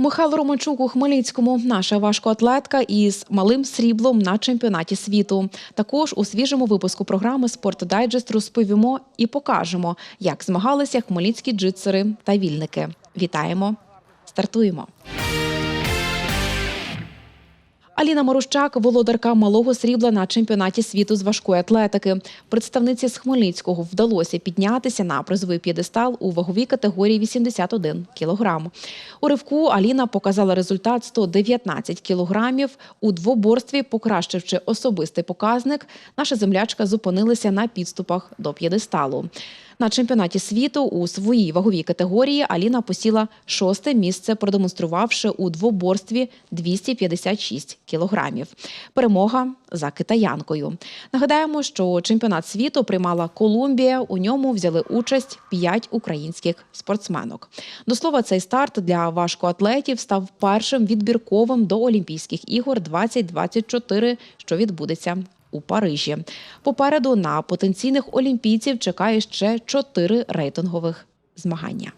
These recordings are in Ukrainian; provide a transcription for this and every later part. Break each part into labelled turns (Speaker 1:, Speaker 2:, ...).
Speaker 1: Михайло Романчук у Хмельницькому, наша важкоатлетка із малим сріблом на чемпіонаті світу. Також у свіжому випуску програми Спорт Дайджест розповімо і покажемо, як змагалися хмельницькі джитсери та вільники. Вітаємо! Стартуємо! Аліна Морущак, володарка малого срібла на чемпіонаті світу з важкої атлетики. Представниці з Хмельницького вдалося піднятися на призовий п'єдестал у ваговій категорії 81 кілограм. У ривку Аліна показала результат 119 кілограмів. У двоборстві, покращивши особистий показник, наша землячка зупинилася на підступах до п'єдесталу. На чемпіонаті світу у своїй ваговій категорії Аліна посіла шосте місце, продемонструвавши у двоборстві 256 кілограмів. Перемога за китаянкою. Нагадаємо, що чемпіонат світу приймала Колумбія. У ньому взяли участь п'ять українських спортсменок. До слова, цей старт для важкоатлетів став першим відбірковим до Олімпійських ігор 2024, що відбудеться у Парижі. Попереду на потенційних олімпійців чекає ще чотири рейтингових змагання.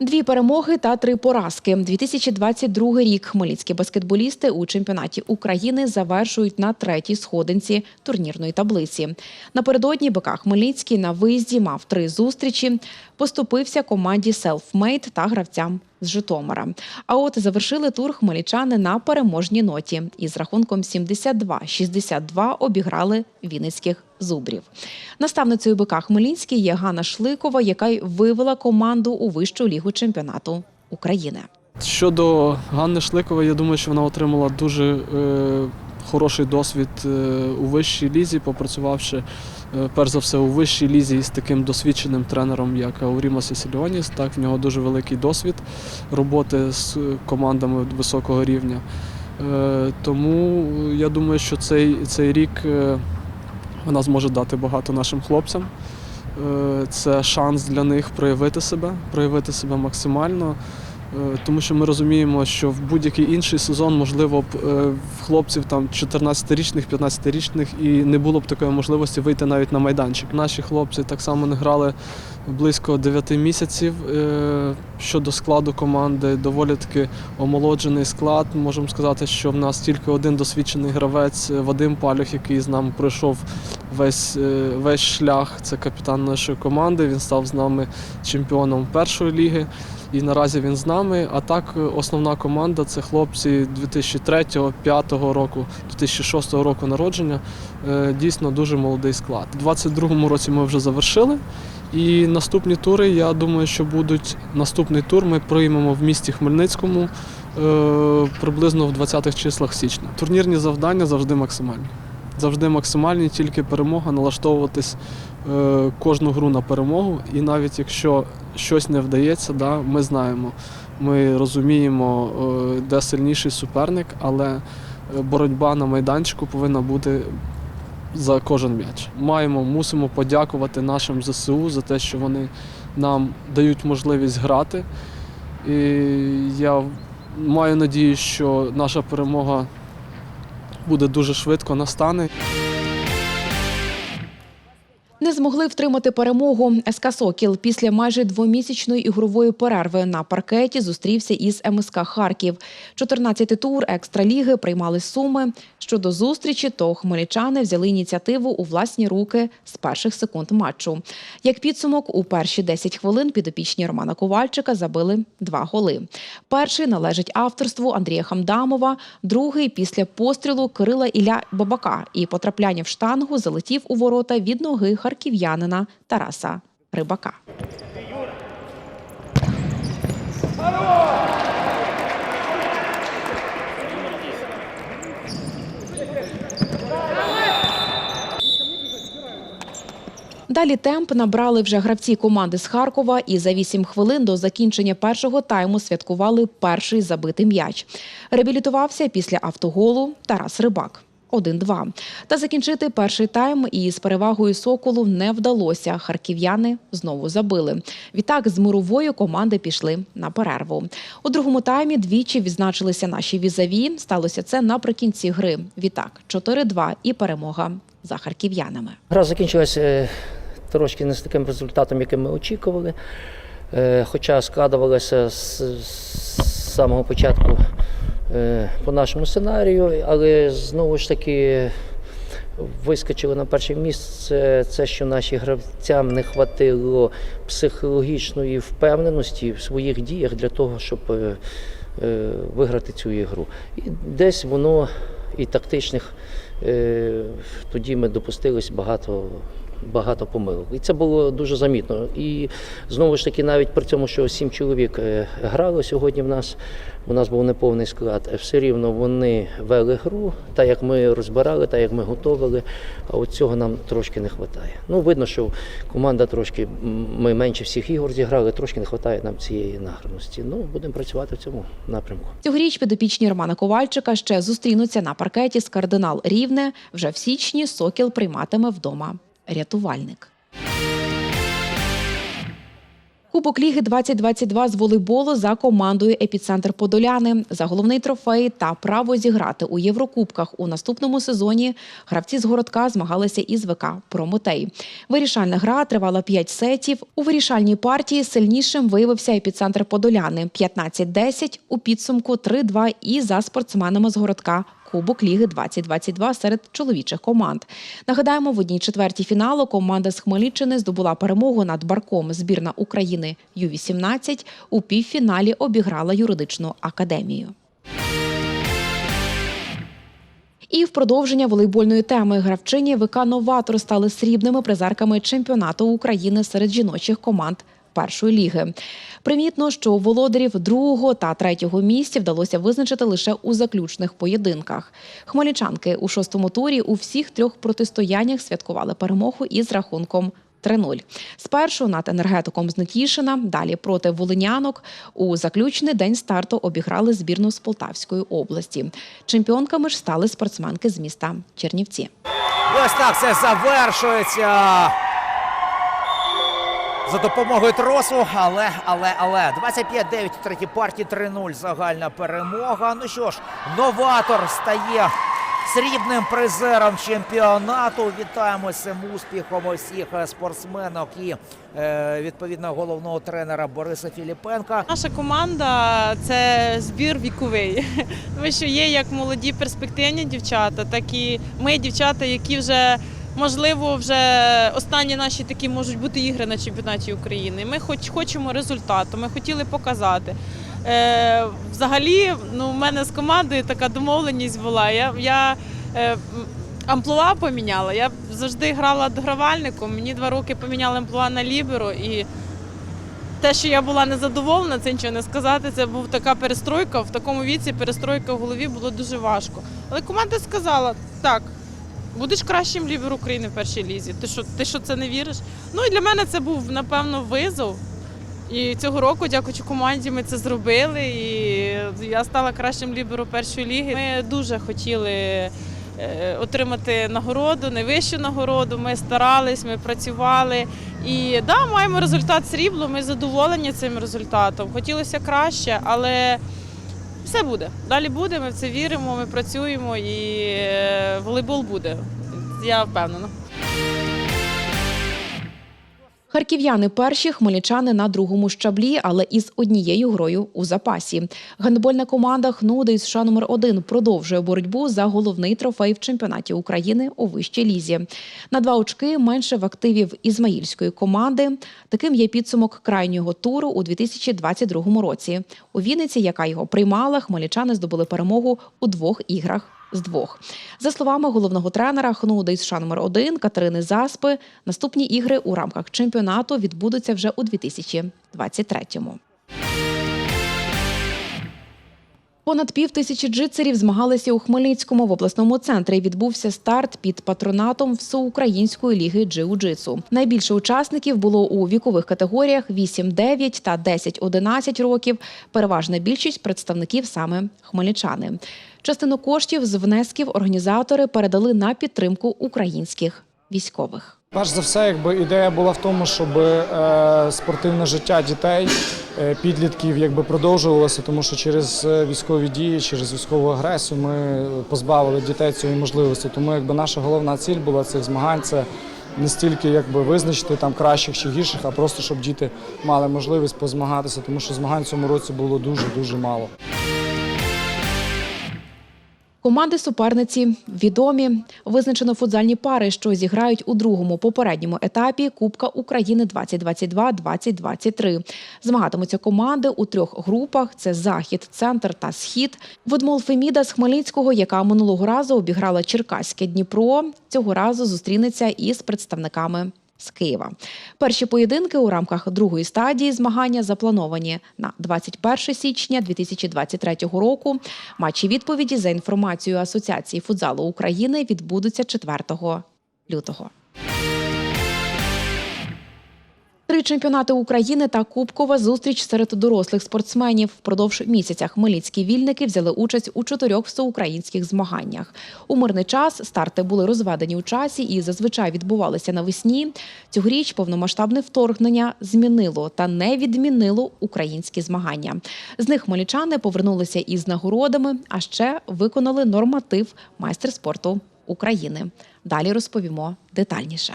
Speaker 1: Дві перемоги та три поразки. 2022 рік хмельницькі баскетболісти у чемпіонаті України завершують на третій сходинці турнірної таблиці. Напередодні БК Хмельницький на виїзді мав три зустрічі. Поступився команді «Селфмейд» та гравцям з Житомира. А от завершили тур хмельничани на переможній ноті і з рахунком 72-62 обіграли вінницьких зубрів. Наставницею БК Хмельницький є Ганна Шликова, яка й вивела команду у вищу лігу чемпіонату України.
Speaker 2: Щодо Ганни Шликової, я думаю, що вона отримала дуже е, хороший досвід е, у вищій лізі, попрацювавши перш за все у вищій лізі з таким досвідченим тренером, як Аурімас Сесільоніс. Так, в нього дуже великий досвід роботи з командами високого рівня. Е, тому я думаю, що цей, цей рік е, вона зможе дати багато нашим хлопцям. Е, Це шанс для них проявити себе, проявити себе максимально. Е, Тому що ми розуміємо, що в будь-який інший сезон, можливо, б е, в хлопців там 14-річних, 15-річних і не було б такої можливості вийти навіть на майданчик. Наші хлопці так само не грали близько 9 місяців. Е, Щодо складу команди, доволі таки омолоджений склад. Можемо сказати, що в нас тільки один досвідчений гравець Вадим Палюх, який з нами пройшов весь, весь шлях. Це капітан нашої команди. Він став з нами чемпіоном першої ліги. І наразі він з нами. А так, е, основна команда це хлопці 2003-2005 року, 2006 року народження. Е, Дійсно дуже молодий склад. У 2022 році ми вже завершили. І наступні тури, я думаю, що будуть наступний тур. Ми приймемо в місті Хмельницькому е, приблизно в 20-х числах січня. Турнірні завдання завжди максимальні. Завжди максимальні, тільки перемога, налаштовуватись е, кожну гру на перемогу. І навіть якщо щось не вдається, да, ми знаємо, ми розуміємо, е, де сильніший суперник, але е, боротьба на майданчику повинна бути за кожен м'яч. Маємо, мусимо подякувати нашим ЗСУ за те, що вони нам дають можливість грати. І я маю надію, що наша перемога буде дуже швидко настане.
Speaker 1: Не змогли втримати перемогу. СК Сокіл після майже двомісячної ігрової перерви на паркеті зустрівся із МСК Харків. 14-й тур екстраліги приймали суми. Щодо зустрічі, то хмельничани взяли ініціативу у власні руки з перших секунд матчу. Як підсумок, у перші 10 хвилин підопічні Романа Ковальчика забили два голи. Перший належить авторству Андрія Хамдамова, другий після пострілу Кирила Ілля Бабака і потрапляння в штангу залетів у ворота від ноги харків'янина Тараса Рибака. Далі темп набрали вже гравці команди з Харкова і за 8 хвилин до закінчення першого тайму святкували перший забитий м'яч. Реабілітувався після автоголу Тарас Рибак. 1-2. Та закінчити перший тайм із перевагою Соколу не вдалося. Харків'яни знову забили. Відтак з мирової команди пішли на перерву. У другому таймі двічі відзначилися наші візаві. Сталося це наприкінці гри. Відтак 4-2 і перемога за харків'янами.
Speaker 3: Гра закінчилася е, трошки не з таким результатом, яким ми очікували. Е, Хоча складувалося з, самого початку по нашому сценарію, але знову ж таки вискочили на перше місце. Це що нашим гравцям не хватило психологічної впевненості в своїх діях для того, щоб е, е, виграти цю ігру. І десь воно і тактичних. е, Тоді ми допустились багато. Багато помилок. І це було дуже замітно. І знову ж таки, навіть при цьому, що сім чоловік е, грало сьогодні в нас, у нас був неповний склад, е, все рівно вони вели гру, так як ми розбирали, так як ми готували, а от цього нам трошки не вистачає. Ну, видно, що команда трошки, ми менше всіх ігор зіграли, трошки не вистачає нам цієї награності. Ну, будемо працювати в цьому напрямку.
Speaker 1: Цьогоріч підопічні Романа Ковальчика ще зустрінуться на паркеті з кардинал Рівне. Вже в січні Сокіл прийматиме вдома рятувальник. Кубок Ліги 2022 з волейболу за командою Епіцентр Подоляни за головний трофей та право зіграти у Єврокубках у наступному сезоні. Гравці з городка змагалися із ВК Прометей. Вирішальна гра тривала 5 сетів. У вирішальній партії сильнішим виявився епіцентр Подоляни 15-10, у підсумку 3-2 і за спортсменами з городка Кубок Ліги 2022 серед чоловічих команд. Нагадаємо, в одній четвертій фіналу команда з Хмельниччини здобула перемогу над Барком. Збірна України Ю-18 у півфіналі обіграла юридичну академію. І в продовження волейбольної теми гравчині ВК Новатор стали срібними призерками чемпіонату України серед жіночих команд. Першої ліги примітно, що володарів другого та третього місця вдалося визначити лише у заключних поєдинках. Хмельничанки у шостому турі у всіх трьох протистояннях святкували перемогу із рахунком 3-0. Спершу над енергетиком з Нетішина, далі проти волинянок. У заключний день старту обіграли збірну з Полтавської області. Чемпіонками ж стали спортсменки з міста Чернівці.
Speaker 4: Ось так все завершується. За допомогою тросу, але, але, але 25-9 у третій партії 3-0 загальна перемога. Ну що ж, новатор стає срібним призером чемпіонату. Вітаємо цим успіхом усіх спортсменок і е, відповідно головного тренера Бориса Філіпенка.
Speaker 5: Наша команда це збір віковий. Тому що є як молоді перспективні дівчата, так і ми дівчата, які вже можливо вже останні наші такі можуть бути ігри на чемпіонаті України. Ми хоч хочемо результату, ми хотіли показати. Е, взагалі, ну, у мене з командою така домовленість була. Я, я е, амплуа поміняла. Я завжди грала догравальником. Мені два роки поміняли амплуа на ліберо і те, що я була незадоволена, це нічого не сказати. Це була така перестройка. В такому віці перестройка в голові було дуже важко. Але команда сказала: так, будеш кращим лівер України в першій лізі. Ти що, ти що це не віриш? Ну і для мене це був напевно визов. І цього року, дякуючи команді, ми це зробили. І я стала кращим лібером першої ліги. Ми дуже хотіли е, отримати нагороду, найвищу нагороду. Ми старались, ми працювали. І да, маємо результат срібло. Ми задоволені цим результатом. Хотілося краще, але все буде. Далі буде. Ми в це віримо, ми працюємо і е, волейбол буде. Я впевнена.
Speaker 1: Харків'яни перші, хмельничани на другому щаблі, але із однією грою у запасі. Гандбольна команда Хнуди із США номер 1 продовжує боротьбу за головний трофей в чемпіонаті України у вищій лізі. На два очки менше в активів ізмаїльської команди. Таким є підсумок крайнього туру у 2022 році. У Вінниці, яка його приймала, хмельничани здобули перемогу у двох іграх з двох. За словами головного тренера із США номер 1 Катерини Заспи, наступні ігри у рамках чемпіонату відбудуться вже у 2023-му. Понад пів тисячі джитсерів змагалися у Хмельницькому в обласному центрі. Відбувся старт під патронатом Всеукраїнської ліги джиу-джитсу. Найбільше учасників було у вікових категоріях 8-9 та 10-11 років. Переважна більшість представників саме хмельничани. Частину коштів з внесків організатори передали на підтримку українських військових.
Speaker 6: Перш за все, якби ідея була в тому, щоб е, спортивне життя дітей, е, підлітків якби продовжувалося, тому що через е, військові дії, через військову агресію ми позбавили дітей цієї можливості. Тому якби наша головна ціль була цих змагань це не стільки якби визначити там кращих чи гірших, а просто щоб діти мали можливість позмагатися, тому що змагань цьому році було дуже дуже мало.
Speaker 1: Команди суперниці відомі. Визначено футзальні пари, що зіграють у другому попередньому етапі Кубка України 2022-2023. Змагатимуться команди у трьох групах: це захід, центр та схід. Водмол Феміда з Хмельницького, яка минулого разу обіграла Черкаське Дніпро, цього разу зустрінеться із представниками. З Києва перші поєдинки у рамках другої стадії змагання заплановані на 21 січня 2023 року. Матчі відповіді за інформацією Асоціації футзалу України відбудуться 4 лютого. Три чемпіонати України та кубкова зустріч серед дорослих спортсменів. Впродовж місяця хмельницькі вільники взяли участь у чотирьох всеукраїнських змаганнях. У мирний час старти були розведені у часі і зазвичай відбувалися навесні. Цьогоріч повномасштабне вторгнення змінило та не відмінило українські змагання. З них хмельничани повернулися із нагородами, а ще виконали норматив майстер спорту України. Далі розповімо детальніше.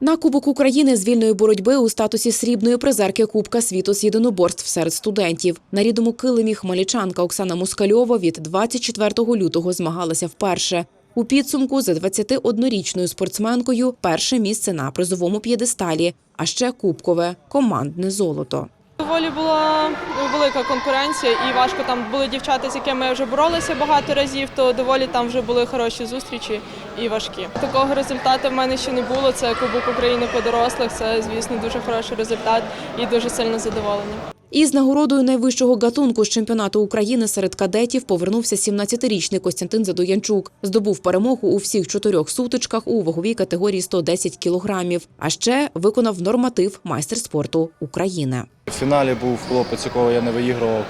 Speaker 1: На Кубок України з вільної боротьби у статусі срібної призерки Кубка світу з єдиноборств серед студентів. На рідному килимі хмельничанка Оксана Москальова від 24 лютого змагалася вперше. У підсумку за 21-річною спортсменкою перше місце на призовому п'єдесталі, а ще кубкове командне золото.
Speaker 5: Доволі була велика конкуренція, і важко там були дівчата, з якими я вже боролася багато разів, то доволі там вже були хороші зустрічі і важкі. Такого результату в мене ще не було. Це Кубок України по дорослих. Це, звісно, дуже хороший результат і дуже сильно задоволені.
Speaker 1: Із нагородою найвищого гатунку з чемпіонату України серед кадетів повернувся 17-річний Костянтин Задоянчук. Здобув перемогу у всіх чотирьох сутичках у ваговій категорії 110 кілограмів. А ще виконав норматив майстер спорту України.
Speaker 7: В фіналі був хлопець, якого я не виігрував.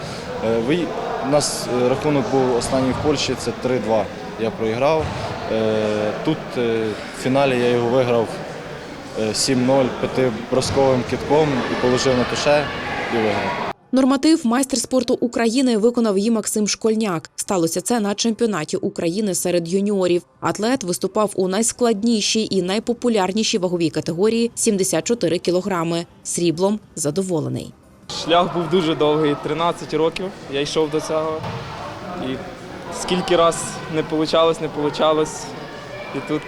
Speaker 7: Е, У нас е, рахунок був останній в Польщі, це 3-2. Я проіграв. Е, Тут в фіналі я його виграв е, 7-0 п'ятибросковим китком і положив на туше і.
Speaker 1: Норматив майстер спорту України виконав і Максим Школьняк. Сталося це на чемпіонаті України серед юніорів. Атлет виступав у найскладнішій і найпопулярнішій ваговій категорії 74 кілограми. Сріблом задоволений.
Speaker 8: Шлях був дуже довгий, 13 років я йшов до цього. І скільки раз не вийшло, не вийшло. І тут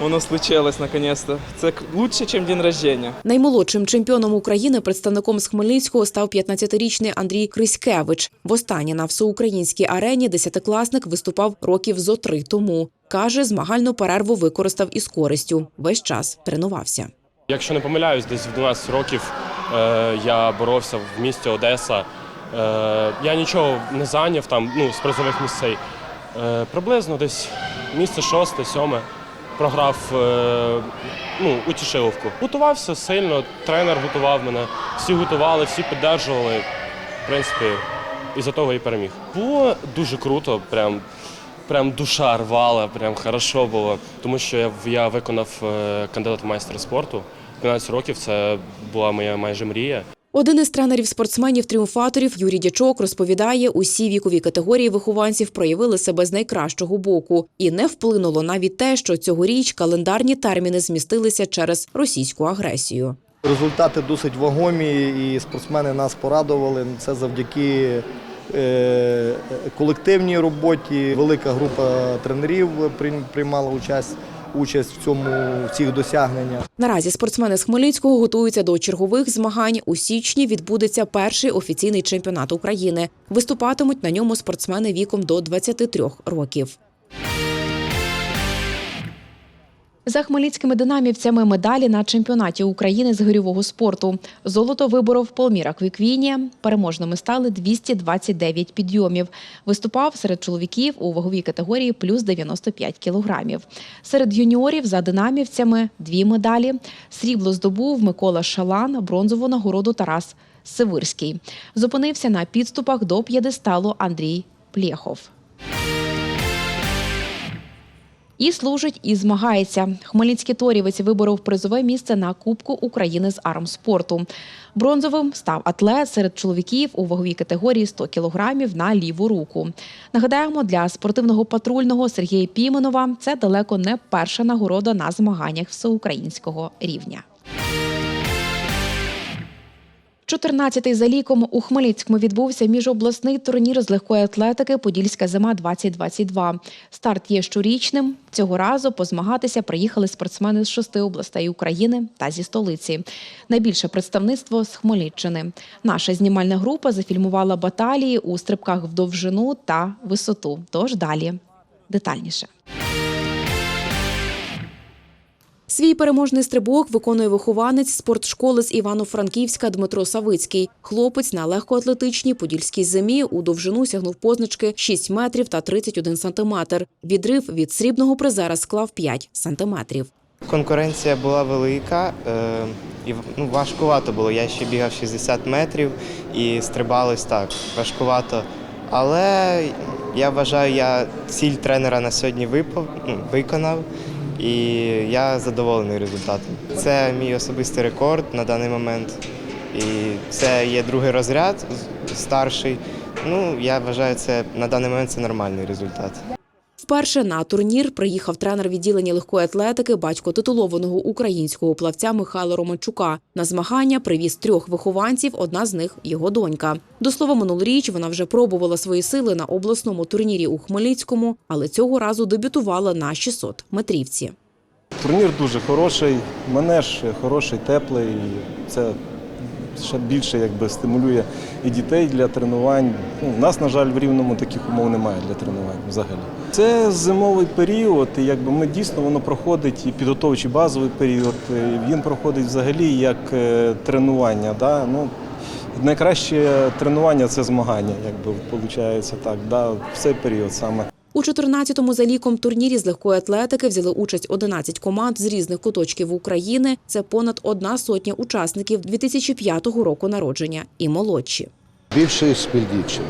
Speaker 8: воно случилось наконець-то. Це лучше, ніж день рождения.
Speaker 1: Наймолодшим чемпіоном України представником з Хмельницького став 15-річний Андрій Криськевич. Востаннє на всеукраїнській арені десятикласник виступав років зо три тому. Каже, змагальну перерву використав із користю. Весь час тренувався.
Speaker 9: Якщо не помиляюсь, десь в 12 років е, я боровся в місті Одеса. Е, я нічого не зайняв там ну, з призових місцей. Е, приблизно десь місце шосте, сьоме. Програв е, ну, у Тішиловку. Готувався сильно, тренер готував мене, всі готували, всі піддержували. В принципі, і за того і переміг. Було дуже круто, прям, прям душа рвала, прям хорошо було. Тому що я, я виконав е, кандидат в майстра спорту. 15 років це була моя майже мрія.
Speaker 1: Один із тренерів спортсменів-тріумфаторів Юрій Дячок розповідає, усі вікові категорії вихованців проявили себе з найкращого боку, і не вплинуло навіть те, що цьогоріч календарні терміни змістилися через російську агресію.
Speaker 10: Результати досить вагомі, і спортсмени нас порадували. Це завдяки е, колективній роботі. Велика група тренерів приймала участь, участь в цьому в цих досягненнях.
Speaker 1: Наразі спортсмени з Хмельницького готуються до чергових змагань. У січні відбудеться перший офіційний чемпіонат України. Виступатимуть на ньому спортсмени віком до 23 років. За хмельницькими динамівцями медалі на чемпіонаті України з гирьового спорту. Золото виборов Полміра Квіквінія. Переможними стали 229 підйомів. Виступав серед чоловіків у ваговій категорії плюс 95 кілограмів. Серед юніорів за динамівцями дві медалі. Срібло здобув Микола Шалан, бронзову нагороду Тарас Сивирський. Зупинився на підступах до п'єдесталу Андрій Плєхов. І служить, і змагається. Хмельницький торівець виборов призове місце на Кубку України з армспорту. Бронзовим став атлет серед чоловіків у ваговій категорії 100 кілограмів на ліву руку. Нагадаємо, для спортивного патрульного Сергія Піменова це далеко не перша нагорода на змаганнях всеукраїнського рівня. 14-й за ліком у Хмельницькому відбувся міжобласний турнір з легкої атлетики Подільська зима 2022 Старт є щорічним. Цього разу позмагатися приїхали спортсмени з шести областей України та зі столиці. Найбільше представництво з Хмельниччини. Наша знімальна група зафільмувала баталії у стрибках в довжину та висоту. Тож далі детальніше. Свій переможний стрибок виконує вихованець спортшколи з Івано-Франківська Дмитро Савицький. Хлопець на легкоатлетичній подільській зимі у довжину сягнув позначки 6 метрів та 31 сантиметр. Відрив від срібного призера склав 5 сантиметрів.
Speaker 11: Конкуренція була велика е, і ну, важкувато було. Я ще бігав 60 метрів і стрибалось так, важкувато. Але я вважаю, я ціль тренера на сьогодні ну, виконав, і я задоволений результатом. Це мій особистий рекорд на даний момент. І це є другий розряд, старший. Ну, я вважаю, це на даний момент це нормальний результат.
Speaker 1: Вперше на турнір приїхав тренер відділення легкої атлетики, батько титулованого українського плавця Михайла Романчука. На змагання привіз трьох вихованців, одна з них його донька. До слова, минулоріч вона вже пробувала свої сили на обласному турнірі у Хмельницькому, але цього разу дебютувала на 600 метрівці.
Speaker 12: Турнір дуже хороший, манеж хороший, теплий. Це ще більше якби, стимулює і дітей для тренувань. Ну, у нас, на жаль, в Рівному таких умов немає для тренувань взагалі. Це зимовий період, і якби ми дійсно воно проходить і підготовчий базовий період. і Він проходить взагалі як е, тренування. Да? Ну, найкраще тренування це змагання, якби виходить так, да? в цей період саме.
Speaker 1: У 14-му за ліком турнірі з легкої атлетики взяли участь 11 команд з різних куточків України. Це понад одна сотня учасників 2005 року народження і молодші.
Speaker 13: Більше з Пільдіччини,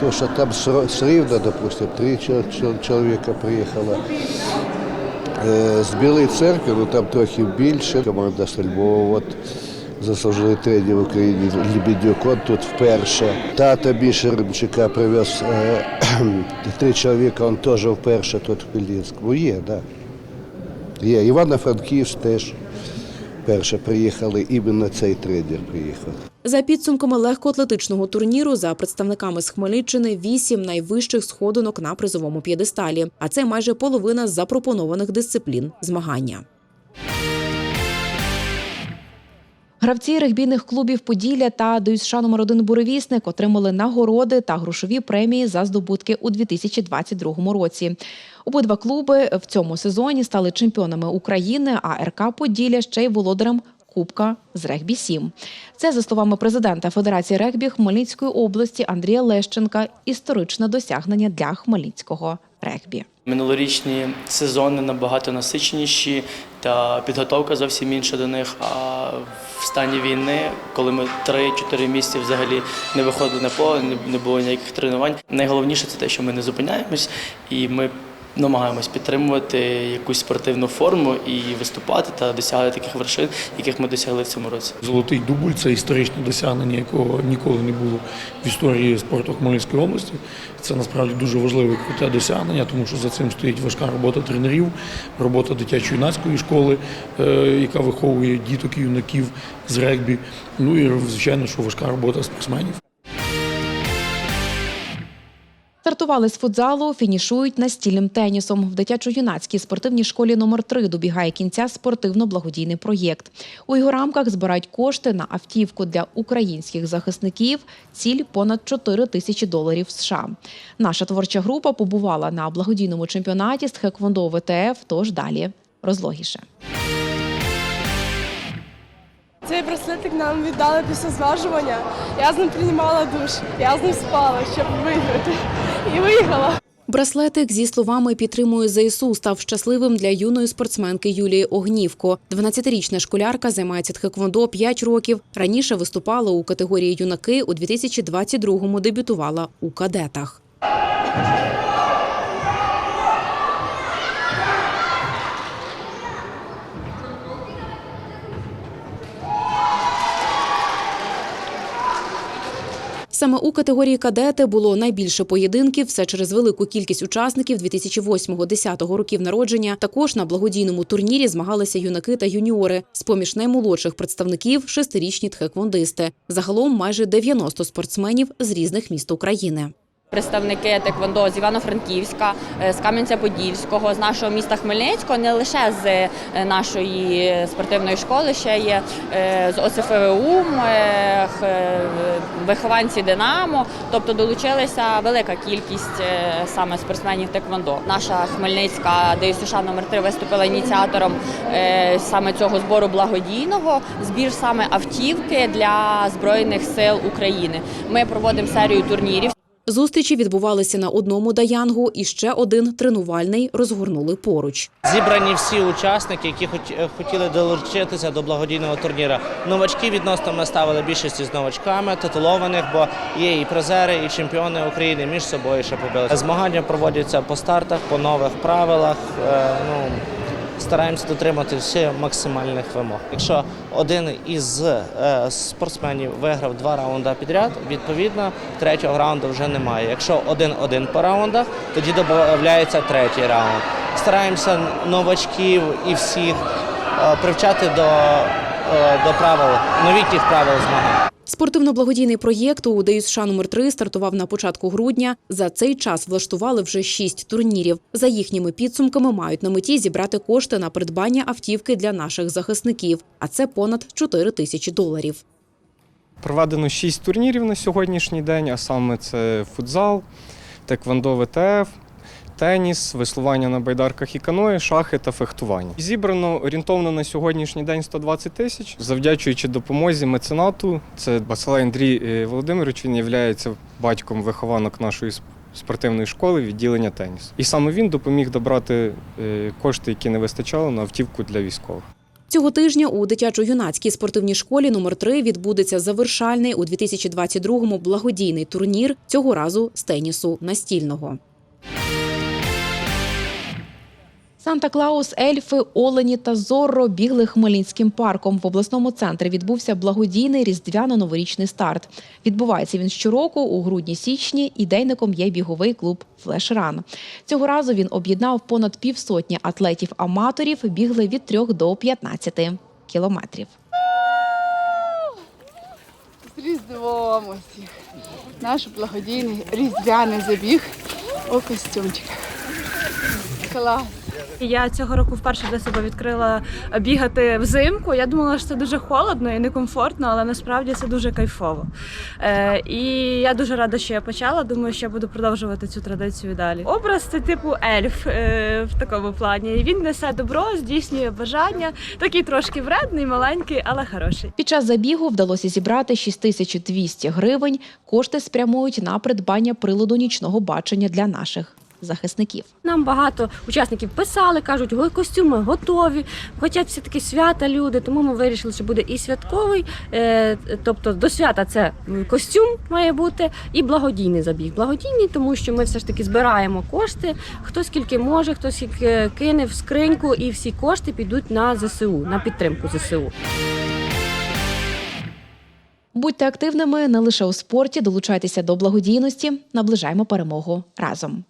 Speaker 13: тому що там з з Рівна, допустим, три чо- чо- чоловіка приїхало. Е, З Білої церкви, ну там трохи більше. Команда Стрельбова, от заслужений тренер в Україні Лебедюк, тут вперше. Тата більше Римчика привез е, три чоловіка, він теж вперше тут в Пільдінському. Є, так. Да. Є. Івано-Франківськ теж вперше приїхали, іменно цей тренер приїхав.
Speaker 1: За підсумками легкоатлетичного турніру, за представниками з Хмельниччини, вісім найвищих сходинок на призовому п'єдесталі. А це майже половина запропонованих дисциплін змагання. Гравці регбійних клубів Поділля та ДЮСШ номер 1 Буревісник отримали нагороди та грошові премії за здобутки у 2022 році. Обидва клуби в цьому сезоні стали чемпіонами України, а РК Поділля ще й володарем Кубка з регбі 7 Це, за словами президента Федерації регбі Хмельницької області Андрія Лещенка, історичне досягнення для хмельницького регбі.
Speaker 14: Минулорічні сезони набагато насиченіші, та підготовка зовсім інша до них. А в стані війни, коли ми 3-4 місяці взагалі не виходили на поле, не- було ніяких тренувань. Найголовніше це те, що ми не зупиняємось і ми намагаємось підтримувати якусь спортивну форму і виступати та досягати таких вершин, яких ми досягли в цьому році.
Speaker 15: Золотий дубль це історичне досягнення, якого ніколи не було в історії спорту Хмельницької області. Це насправді дуже важливе круте досягнення, тому що за цим стоїть важка робота тренерів, робота дитячо-юнацької школи, е, яка виховує діток і юнаків з регбі. Ну і звичайно, що важка робота спортсменів.
Speaker 1: Стартували з футзалу, фінішують настільним тенісом. В дитячо-юнацькій спортивній школі номер 3 добігає кінця спортивно-благодійний проєкт. У його рамках збирають кошти на автівку для українських захисників. Ціль понад 4 тисячі доларів США. Наша творча група побувала на благодійному чемпіонаті з Тхеквондо ВТФ. Тож далі розлогіше.
Speaker 5: Цей браслетик нам віддали після зважування. Я з ним приймала душ, я з ним спала, щоб виграти. І виграла.
Speaker 1: Браслетик зі словами підтримую ЗСУ став щасливим для юної спортсменки Юлії Огнівко. 12-річна школярка займається тхеквондо 5 років. Раніше виступала у категорії юнаки. У 2022-му дебютувала у кадетах. Саме у категорії кадети було найбільше поєдинків. Все через велику кількість учасників 2008-10 років народження. Також на благодійному турнірі змагалися юнаки та юніори. З поміж наймолодших представників шестирічні тхеквондисти. Загалом майже 90 спортсменів з різних міст України.
Speaker 16: Представники теквондо з Івано-Франківська, е, з Кам'янця-Подільського, з нашого міста Хмельницького, не лише з е, нашої спортивної школи, ще є е, з ОСФВУ, вихованці Динамо. Тобто долучилася велика кількість саме спортсменів теквондо. Наша Хмельницька ДЮСШ номер 3 виступила ініціатором саме цього збору благодійного. Збір саме автівки для збройних сил України. Ми проводимо серію турнірів.
Speaker 1: Зустрічі відбувалися на одному даянгу, і ще один тренувальний розгорнули поруч.
Speaker 17: Зібрані всі учасники, які хоч- хотіли долучитися до благодійного турніру. Новачки відносно ми ставили більшості з новачками, титулованих, бо є і призери, і чемпіони України між собою ще побилися. Змагання проводяться по стартах, по нових правилах. Е, Ну, стараємося дотримати всіх максимальних вимог. Якщо один із е, спортсменів виграв два раунди підряд, відповідно третього раунду вже немає. Якщо один-один по раундах, тоді додається третій раунд. Стараємося новачків і всіх е, привчати до, е, до правил, новітніх правил змагань.
Speaker 1: Спортивно-благодійний проєкт у ДЮСШ номер 3 стартував на початку грудня. За цей час влаштували вже шість турнірів. За їхніми підсумками мають на меті зібрати кошти на придбання автівки для наших захисників, а це понад 4 тисячі доларів.
Speaker 18: Проведено шість турнірів на сьогоднішній день, а саме це футзал, теквондо ВТФ, теніс, веслування на байдарках і каної, шахи та фехтування. Зібрано орієнтовно на сьогоднішній день 120 тисяч, завдячуючи допомозі меценату. Це Басалай Андрій е, Володимирович, він є батьком вихованок нашої спортивної школи відділення тенісу. І саме він допоміг добрати е, кошти, які не вистачало на автівку для військових.
Speaker 1: Цього тижня у дитячо-юнацькій спортивній школі номер 3 відбудеться завершальний у 2022-му благодійний турнір цього разу з тенісу настільного. Санта-Клаус, ельфи, Олені та Зорро бігли Хмельницьким парком. В обласному центрі відбувся благодійний різдвяно-новорічний старт. Відбувається він щороку у грудні-січні. Ідейником є біговий клуб Флешран. Цього разу він об'єднав понад півсотні атлетів-аматорів. Бігли від 3 до 15 кілометрів.
Speaker 19: Різдвом. Наш благодійний різдвяний забіг у костюмчиках. Клас.
Speaker 20: Я цього року вперше для себе відкрила бігати взимку. Я думала, що це дуже холодно і некомфортно, але насправді це дуже кайфово. Е, і я дуже рада, що я почала. Думаю, що я буду продовжувати цю традицію далі. Образ це типу ельф е, в такому плані. Він несе добро, здійснює бажання. Такий трошки вредний, маленький, але хороший.
Speaker 1: Під час забігу вдалося зібрати 6200 гривень. Кошти спрямують на придбання приладу нічного бачення для наших захисників.
Speaker 21: Нам багато учасників писали, кажуть, ой, костюми готові, хочуть все таки свята люди. Тому ми вирішили, що буде і святковий, е, тобто до свята це костюм має бути, і благодійний забіг. Благодійний, тому що ми все ж таки збираємо кошти. Хто скільки може, хто скільки кине в скриньку, і всі кошти підуть на ЗСУ, на підтримку ЗСУ.
Speaker 1: Будьте активними не лише у спорті, долучайтеся до благодійності. Наближаємо перемогу разом.